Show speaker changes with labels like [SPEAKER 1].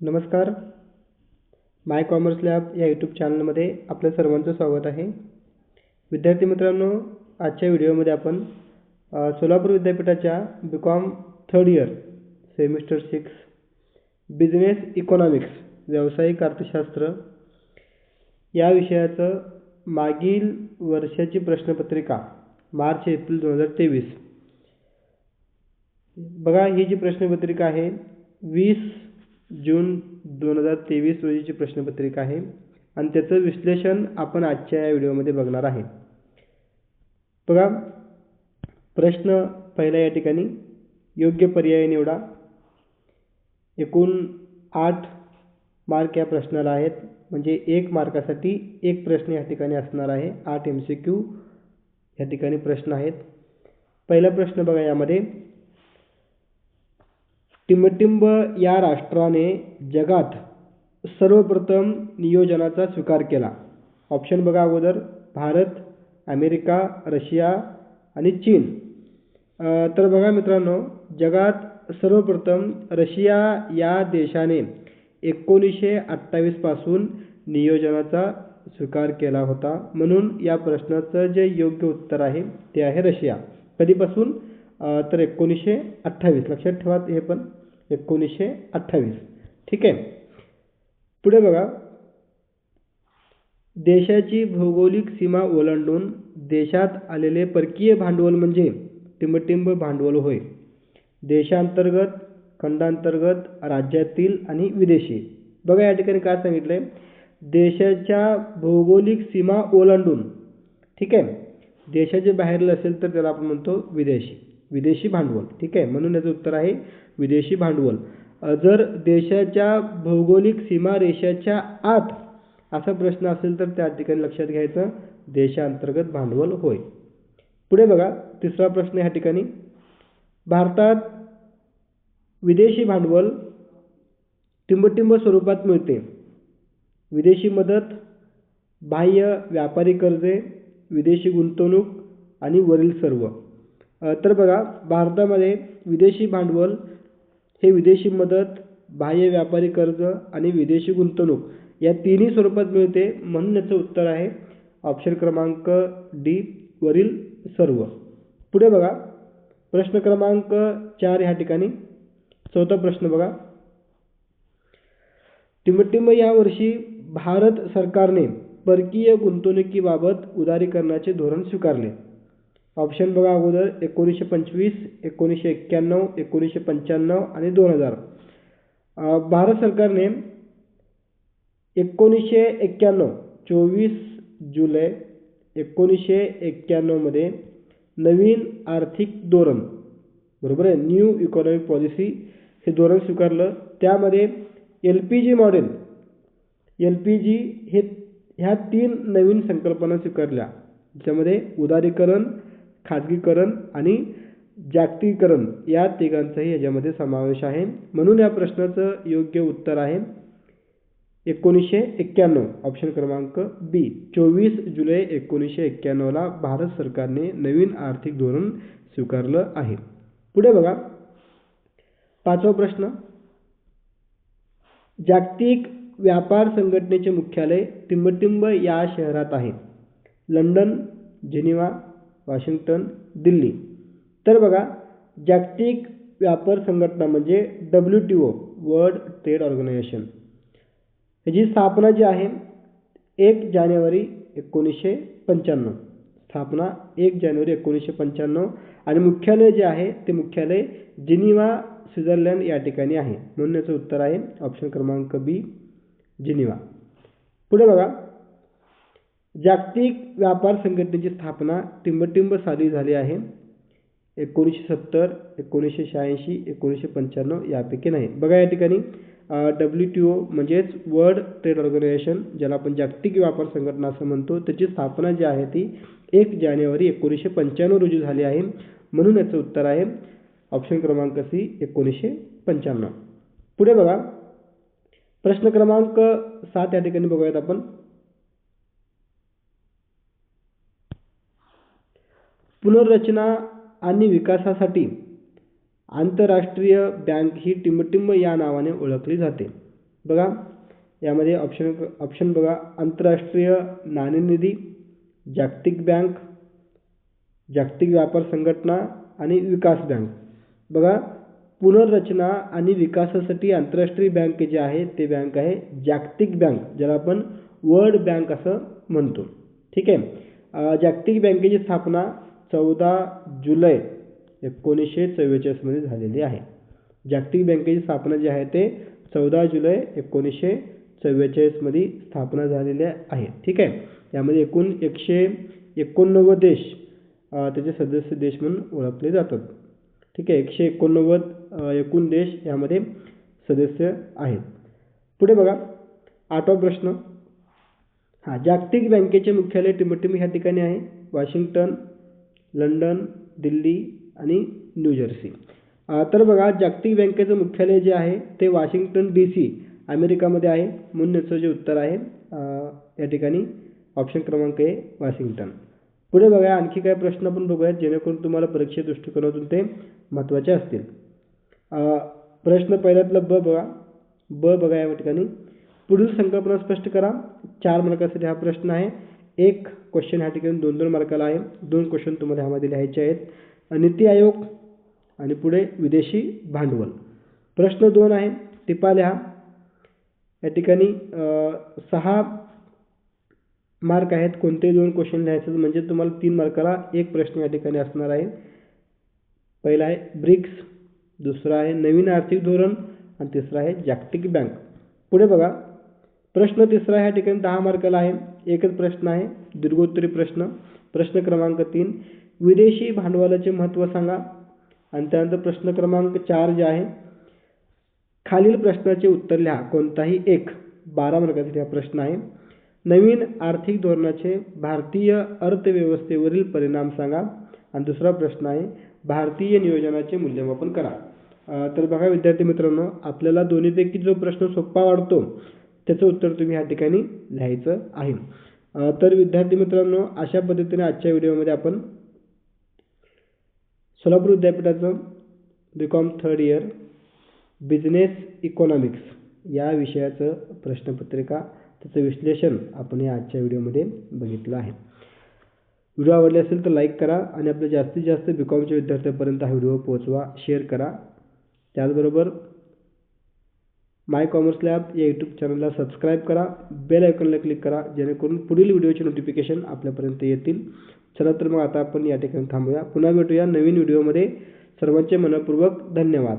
[SPEAKER 1] नमस्कार. My commerce lab या YouTube चॅनलमध्ये आपल्या सर्वांचं स्वागत आहे. विद्यार्थी मित्रांनो आजच्या व्हिडिओमध्ये आपण सोलापूर विद्यापीठाच्या B com third year semester six business economics व्यावसायिक अर्थशास्त्र या विषयाचं मागील वर्षाची प्रश्नपत्रिका मार्च एप्रिल दोन हजार तेवीस. बघा ही जी प्रश्नपत्रिका आहे वीस जून दोन हजार तेवीस रोजीची प्रश्नपत्रिका आहे आणि त्याचं विश्लेषण आपण आजच्या या व्हिडिओमध्ये बघणार आहे. बघा प्रश्न पहिला या ठिकाणी योग्य पर्याय निवडा. एकूण आठ मार्क या प्रश्नाला आहेत म्हणजे एक मार्कासाठी एक प्रश्न या ठिकाणी असणार आहे आठ एम सी क्यू या ठिकाणी प्रश्न आहेत. पहिला प्रश्न बघा यामध्ये टिंबटिंब या राष्ट्राने जगात सर्वप्रथम नियोजनाचा स्वीकार केला. ऑप्शन बघा अगोदर. भारत अमेरिका रशिया आणि चीन. तर बघा मित्रांनो जगात सर्वप्रथम रशिया या देशाने एकोणीसशे अठ्ठावीसपासून नियोजनाचा स्वीकार केला होता. म्हणून या प्रश्नाचं जे योग्य उत्तर आहे ते आहे रशिया. कधीपासून? तर एकोणीसशे अठ्ठावीस. लक्षात ठेवा हे पण. एकोणीसशे अठ्ठावीस. ठीक? आहे पुढे बघा. देशाची भौगोलिक सीमा ओलांडून देशात आलेले परकीय भांडवल म्हणजे टिंबटिंब भांडवल होय. देशांतर्गत खंडांतर्गत राज्यातील आणि विदेशी. बघा या ठिकाणी काय सांगितलं आहे देशाच्या भौगोलिक सीमा ओलांडून. ठीक? आहे देशाच्या बाहेरील असेल तर त्याला आपण म्हणतो विदेशी. विदेशी भांडवल. ठीक? आहे म्हणून याचं उत्तर आहे विदेशी भांडवल. जर देशाच्या भौगोलिक सीमारेषाच्या आत असा प्रश्न असेल तर त्या ठिकाणी लक्षात घ्यायचं. देशांतर्गत भांडवल होय. पुढे बघा तिसरा प्रश्न ह्या ठिकाणी. भारतात विदेशी भांडवल टिंबटिंब स्वरूपात मिळते. विदेशी मदत बाह्य व्यापारी कर्जे विदेशी गुंतवणूक आणि वरील सर्व. तर बघा भारतामध्ये विदेशी भांडवल हे विदेशी मदत बाह्य व्यापारी कर्ज आणि विदेशी गुंतवणूक या तिन्ही स्वरूपात मिळते म्हणून याचं उत्तर आहे ऑप्शन क्रमांक डी वरील सर्व. पुढे बघा. प्रश्न क्रमांक चार ह्या ठिकाणी. चौथा प्रश्न बघा. टिंबटिंब या वर्षी भारत सरकारने परकीय गुंतवणुकीबाबत उदारीकरणाचे धोरण स्वीकारले. ऑप्शन बघा अगोदर एकोणीसशे पंचवीस एकोणीसशे एक्क्याण्णव एकोणीसशे पंच्याण्णव आणि दोन हजार. भारत सरकारने एकोणीसशे एक्क्याण्णव चोवीस जुलै एकोणीसशे एक्क्याण्णवमध्ये नवीन आर्थिक धोरण बरोबर आहे? न्यू इकॉनॉमिक पॉलिसी हे धोरण स्वीकारलं. त्यामध्ये L P G model L P G हे ह्या तीन नवीन संकल्पना स्वीकारल्या. ज्यामध्ये उदारीकरण खाजगीकरण आणि जागतिकीकरण या तिघांचाही याच्यामध्ये समावेश आहे. म्हणून या प्रश्नाचं योग्य उत्तर आहे एकोणीसशे एक्क्याण्णव. ऑप्शन क्रमांक बी चोवीस जुलै एकोणीसशे एक्क्याण्णवला भारत सरकारने नवीन आर्थिक धोरण स्वीकारलं आहे. पुढे बघा. पाचवा प्रश्न. जागतिक व्यापार संघटनेचे मुख्यालय टिंबटिंब या शहरात आहे. London Geneva Washington Delhi. तर बघा जागतिक व्यापार संघटना म्हणजे W T O world trade organisation. ह्याची स्थापना जी आहे एक जानेवारी एकोणीसशे पंच्याण्णव. स्थापना एक जानेवारी एकोणीसशे पंच्याण्णव आणि मुख्यालय जे आहे ते मुख्यालय जिनिवा स्वित्झर्लंड या ठिकाणी आहे. म्हणून याचं उत्तर आहे ऑप्शन क्रमांक बी जिनिवा. पुढे बघा जागतिक व्यापार संघटनेची स्थापना टिंबटिंब साली झाली आहे. एकोणीसशे सत्तर एकोणीसशे शहाऐंशी एकोणीसशे पंच्याण्णव यापैकी नाही. बघा या ठिकाणी डब्ल्यू टी ओ म्हणजेच वर्ल्ड ट्रेड ऑर्गनायझेशन ज्याला आपण जागतिक व्यापार संघटना असं म्हणतो त्याची स्थापना जी आहे ती एक जानेवारी एकोणीसशे पंच्याण्णव रोजी झाली आहे. म्हणून याचं उत्तर आहे ऑप्शन क्रमांक सी एकोणीसशे पंच्याण्णव. पुढे बघा प्रश्न क्रमांक सात या ठिकाणी बघूयात आपण. पुनर्रचना आणि विकासासाठी आंतरराष्ट्रीय बँक ही टिंबटिंब या नावाने ओळखली जाते. बघा यामध्ये ऑप्शन ऑप्शन बघा. आंतरराष्ट्रीय नाणेनिधी जागतिक बँक जागतिक व्यापार संघटना आणि विकास बँक. बघा पुनर्रचना आणि विकासासाठी आंतरराष्ट्रीय बँक जे आहे ते बँक आहे जागतिक बँक ज्याला आपण वर्ल्ड बँक असं म्हणतो. ठीक आहे? जागतिक बँकेची स्थापना चौदा जुलै एकोणीसशे चव्वेचाळीसमध्ये झालेली आहे. जागतिक बँकेची स्थापना जी आहे ते चौदा जुलै एकोणीसशे चव्वेचाळीसमध्ये स्थापना झालेली आहे. ठीक आहे? यामध्ये एकूण एकशे एकोणनव्वद देश त्याचे सदस्य देश म्हणून ओळखले जातात. ठीक आहे? एकशे एकोणनव्वद एकूण देश यामध्ये सदस्य आहेत. पुढे बघा. आठवा प्रश्न. हां जागतिक बँकेचे मुख्यालय टिमटिम ह्या ठिकाणी आहे. वॉशिंग्टन लंडन दिल्ली आणि न्यूजर्सी तर बघा जागतिक बँकेचं मुख्यालय जे आहे ते वॉशिंग्टन डी सी अमेरिकामध्ये आहे. म्हणून याचं जे उत्तर आहे. या ठिकाणी ऑप्शन क्रमांक आहे वॉशिंग्टन. पुढे बघा आणखी काय प्रश्न आपण बघूयात जेणेकरून तुम्हाला परीक्षे दृष्टिकोनातून ते महत्त्वाचे असतील. प्रश्न पहिल्यातला ब बघा. ब बघा या ठिकाणी. पुढील संकल्पना स्पष्ट करा. चार मार्कासाठी हा प्रश्न आहे. एक क्वेश्चन ह्या ठिकाणी दोन दोन मार्काला आहे. दोन क्वेश्चन तुम्हाला ह्यामध्ये लिहायचे आहेत. नीती आयोग आणि पुढे विदेशी भांडवल. प्रश्न दोन आहे. टिपा लिहा. या ठिकाणी सहा मार्क आहेत. कोणते दोन क्वेश्चन लिहायचे म्हणजे तुम्हाला तीन मार्काला एक प्रश्न या ठिकाणी असणार आहे. पहिला आहे ब्रिक्स दुसरा आहे नवीन आर्थिक धोरण आणि तिसरा आहे जागतिक बँक. पुढे बघा. प्रश्न तिसरा ह्या ठिकाणी दहा मार्काला आहे. एकच प्रश्न आहे. दीर्घोत्तरी प्रश्न. प्रश्न क्रमांक तीन. विदेशी भांडवलाचे महत्त्व सांगा. आणि त्यानंतर प्रश्न क्रमांक चार जे आहे खालील प्रश्नाचे उत्तर लिहा. कोणताही एक. बारा मार्कासाठी हा प्रश्न आहे. नवीन आर्थिक धोरणाचे भारतीय अर्थव्यवस्थेवरील परिणाम सांगा. आणि दुसरा प्रश्न आहे भारतीय नियोजनाचे मूल्यमापन करा. तर बघा विद्यार्थी मित्रांनो आपल्याला दोन्हीपैकी जो प्रश्न सोपा वाटतो त्याचं उत्तर तुम्ही या ठिकाणी लिहायचं आहे. तर विद्यार्थी मित्रांनो अशा पद्धतीने आजच्या व्हिडिओमध्ये आपण सोलापूर विद्यापीठाचं B com third year business economics या विषयाचं प्रश्नपत्रिका त्याचं विश्लेषण आपण या आजच्या व्हिडिओमध्ये बघितलं आहे. व्हिडिओ आवडले असेल तर लाईक करा आणि आपल्या जास्तीत जास्त बी कॉमच्या विद्यार्थ्यांपर्यंत हा व्हिडिओ पोहोचवा शेअर करा. त्याचबरोबर माय कॉमर्स लॅब या यूट्यूब चॅनलला सबस्क्राईब करा. बेल आयकॉनला क्लिक करा. जेणेकरून पुढील व्हिडिओचे नोटिफिकेशन आपल्यापर्यंत येतील. चला तर मग आता आपण या ठिकाणी थांबूया. पुन्हा भेटूया नवीन व्हिडिओमध्ये सर्वांचे मनपूर्वक धन्यवाद.